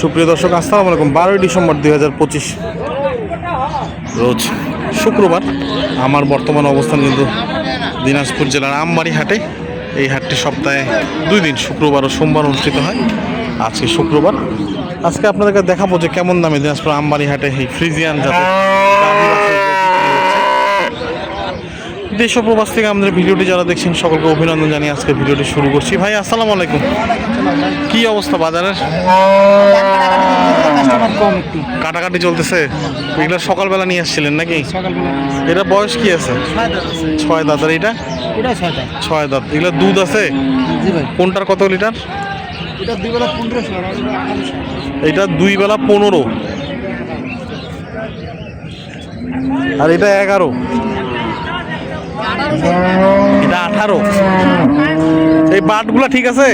সুপ্রিয় দর্শক, আসসালামু আলাইকুম। বারোই ডিসেম্বর দুই হাজার পঁচিশ রোজ শুক্রবার আমার বর্তমান অবস্থান কিন্তু দিনাজপুর জেলার আমবাড়ি হাটে। এই হাটটি সপ্তাহে দুই দিন, শুক্রবার ও সোমবার অনুষ্ঠিত হয়। আজকে শুক্রবার। আজকে আপনাদেরকে দেখাবো যে কেমন দামে দিনাজপুর আমবাড়ি হাটে এই ফ্রিজিয়ান জাতের গাভী বাছুরগুলো বিক্রি হচ্ছে। দেশ প্রবাস থেকে আমাদের ভিডিওটি যারা দেখছেন, সকলকে অভিনন্দন জানিয়ে আজকে ভিডিওটি শুরু করছি। ভাই, আসসালামু আলাইকুম। কি অবস্থা বাজারের? কাটাকাটি চলতেছে। এগুলো সকালবেলা নিয়ে আসছিলেন নাকি? এটা বয়স কি আছে? ছয় দাঁত। আর এটা? ছয় দাঁত। এগুলো দুধ আছে? কোনটার কত লিটার? এটা দুই বেলা পনেরো। আর এটা এগারো। এটা আঠারো। এই বাটগুলা ঠিক আছে?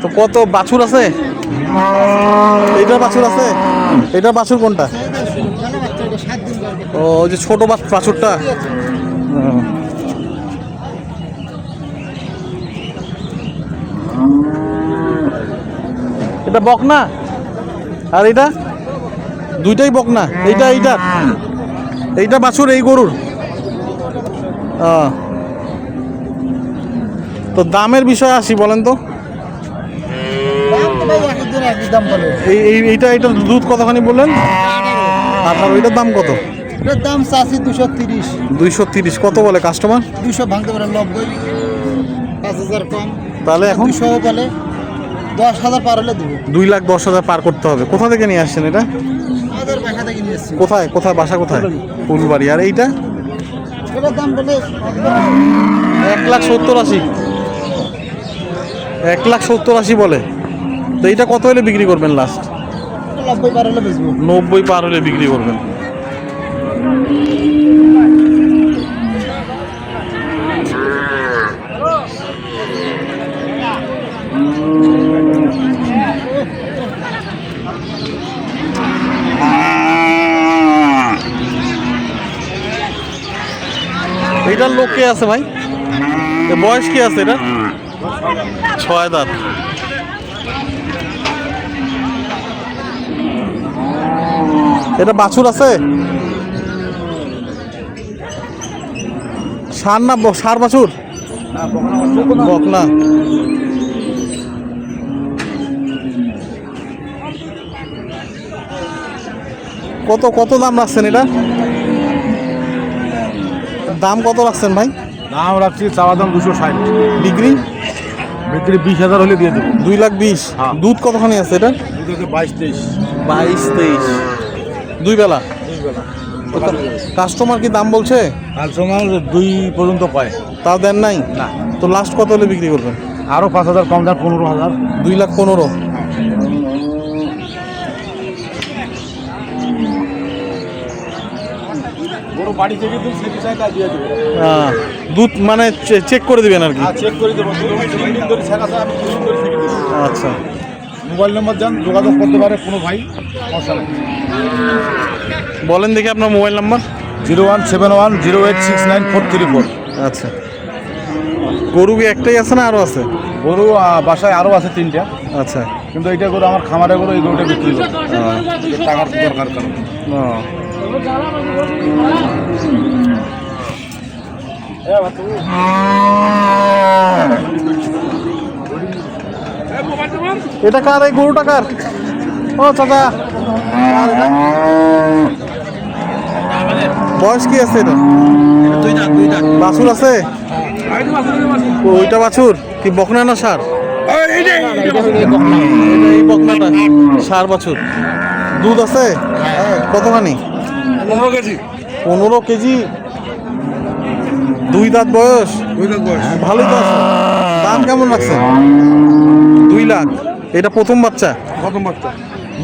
তো কত বাছুর আছে? এইটার বাছুর আছে? এটা বাছুর কোনটা? এটা ও যে ছোট বাছুরটা। হুম। বক না? আর এটা? দুইটাই বকনা এইটা এইটা। এইটা বাছুর এই গরুর। তো দামের বিষয়ে আসি বলেন তো। এইটা এইটার দুধ কতখানি বললেন? আঠারো এটার দাম কত? এটার দাম চাষি দুশো তিরিশ। দুইশো তিরিশ। কত বলে কাস্টমার দুশো ভাঙতে পারে নব্বই। পাঁচ হাজার কম। তাহলে এখন? দুশো বলে। দশ হাজার পার হলে দেবো। দুই লাখ দশ হাজার পার করতে হবে। কোথা থেকে নিয়ে আসছেন এটা? কোথায়? কোথায়? বাসা কোথায়? ফুলবাড়ি। আর এইটা? দাম এক লাখ সত্তর আশি। এক লাখ সত্তর আশি বলে। তো এইটা কত হলে বিক্রি করবেন লাস্ট পার হলে নব্বই পার হলে বিক্রি করবেন। এইটার লোক কে আছে ভাই? বয়স কি আছে এটা ছয় দাঁত। এটা বাছুর আছে? সার না সার বাছুর? বকনা। কত কত দাম রাখছেন এটা? দাম কত রাখছেন ভাই? দাম রাখছি চাওয়া দাম দুশো ষাট। ডিগ্রি বিক্রি বিশ হাজার হলে দিয়ে দেবো। দুই লাখ বিশ? হ্যাঁ। দুধ কতখানি আছে এটা? বাইশ তেইশ। বাইশ তেইশ। দুই বেলা? কাস্টমার কি দাম বলছে? সময় দুই পর্যন্ত পায়। তাও দেন নাই? না। তো লাস্ট কত হলে বিক্রি করবেন? আরও পাঁচ হাজার কম দাম পনেরো হাজার। দুই লাখ পনেরো। দুধ মানে চেক করে দিবেন আর কি? চেক করে দেবো। দেবো আচ্ছা। মোবাইল নম্বর যান যোগাযোগ করতে পারে কোনো ভাই বলেন দেখি আপনার mobile number. Zero one seven one zero eight six nine four three four. আচ্ছা। গরু কি একটাই আছে না আরও আছে? গরু বাসায় আরও আছে তিনটা। আচ্ছা। কিন্তু এইটা গরু আমার খামারে গরু এই গরুটা বিক্রি করব। এটা টাকার দরকার কারণ। এটা কার? এই গরুটা কার? ও, চাচা। বয়স কি আছে বাছুর আছে? ওইটা বাছুর? কি বকনা না সার? সার বাছুর। দুধ আছে? কতখানি? পনেরো কেজি। পনেরো কেজি? দুই দাঁত বয়স? দুই লাখ বয়স। ভালোই তো আছে। দাম কেমন লাগছে? দুই লাখ। এটা প্রথম বাচ্চা? প্রথম বাচ্চা।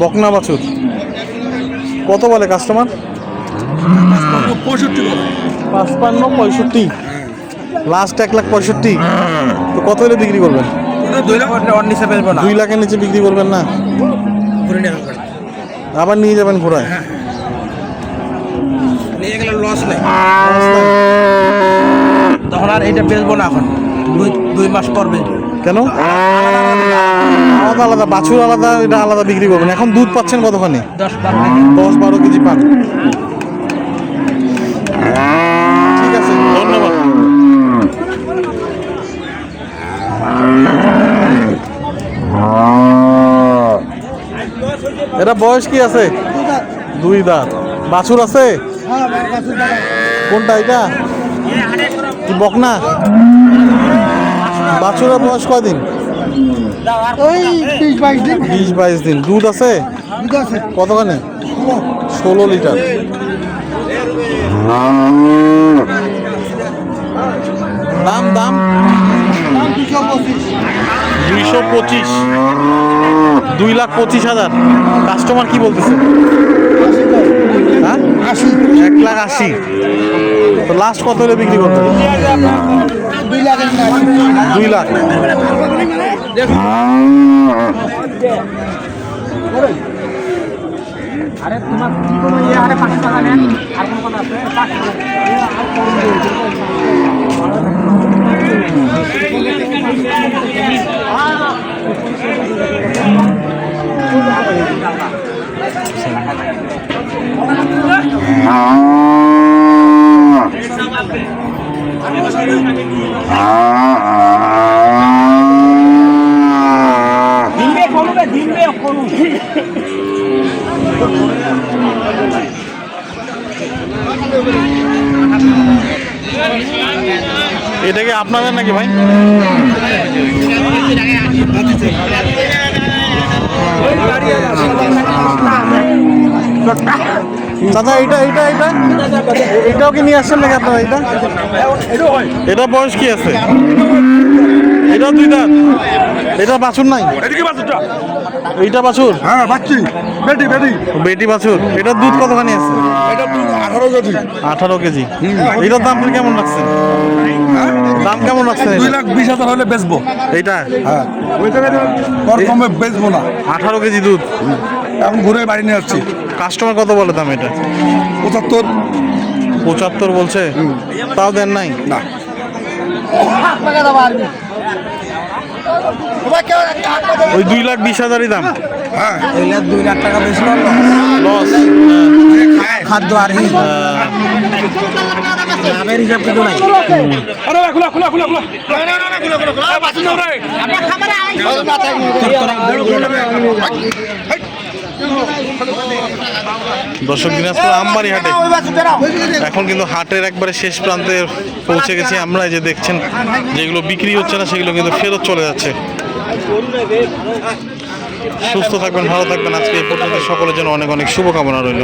বকনা বাছুর। কত বলে কাস্টমার পঁয়ষট্টি পাঁচপান্ন পঁয়ষট্টি। লাস্ট এক লাখ পঁয়ষট্টি। তো কত হলে বিক্রি করবেন? দুই লাখের নিচে বিক্রি করবেন না? আবার নিয়ে যাবেন ঘোড়ায়? লস নেই। লস নাই। তখন আর এটা বেচবো না এখন। দুই দুই মাস পর বেচবো। কেন? আলাদা আলাদা বাছুর আলাদা এটা আলাদা বিক্রি করবেন। এখন দুধ পাচ্ছেন কতখানি? দশ বারো দশ বারো কেজি পান। ঠিক আছে। ধন্যবাদ। এটা বয়স কি আছে? দুই দাঁত। বাছুর আছে? কোনটা এটা? কি বকনা? বাছুরের বয়স কয়দিন? বিশ বাইশ দিন। দুধ আছে? দুধ আছে। কতখানি? ষোলো লিটার। দাম? দাম দুশো পঁচিশ। দুইশো পঁচিশ। দুই লাখ পঁচিশ হাজার। কাস্টমার কি বলতেছে? হ্যাঁ এক লাখ আশি। তো লাস্ট কত হলে বিক্রি করতে দুই লাখের দুই লাখ এটা কি আপনাদের নাকি ভাই? দাদা এটা এটা এটা এটাও কি নিয়ে আসছেন নাকি আপনারা এটা এটা বয়স কি আছে? এটা দুই দাঁত। এটা বাছুর নাই? এইটা বাছুর? হ্যাঁ বাচ্চি। বেটি বেটি। বেটি বাছুর। এটার দুধ কতখানি আছে? এটা আঠারো কেজি। আঠারো কেজি। এটার দাম আপনি কেমন রাখছেন? দাম কেমন রাখছেন দুই লাখ বিশ হাজার হলে বেচবো। এইটা? হ্যাঁ। ওর কমে বেচবো না। আঠারো কেজি দুধ? এখন ঘুরে বাড়ি নিয়ে আসছি। কাস্টমার কত বলে দাম এটা? পঁচাত্তর। পঁচাত্তর বলছে? তাও দেন নাই? না। ওই দুই লাখ বিশ হাজারই দাম হ্যাঁ দুই লাখ টাকা বেশি লস খাদ্য আর লাভের হিসাব কিছু নাই দর্শক দিনাজপুর আমবাড়ি হাটে। এখন কিন্তু হাটের একবারে শেষ প্রান্তে পৌঁছে গেছি। আমরা যে দেখছেন, যেগুলো বিক্রি হচ্ছে না, সেগুলো কিন্তু ফেরত চলে যাচ্ছে। সুস্থ থাকবেন, ভালো থাকবেন। আজকে এই পর্যন্ত সকলের জন্য অনেক অনেক শুভকামনা রইল।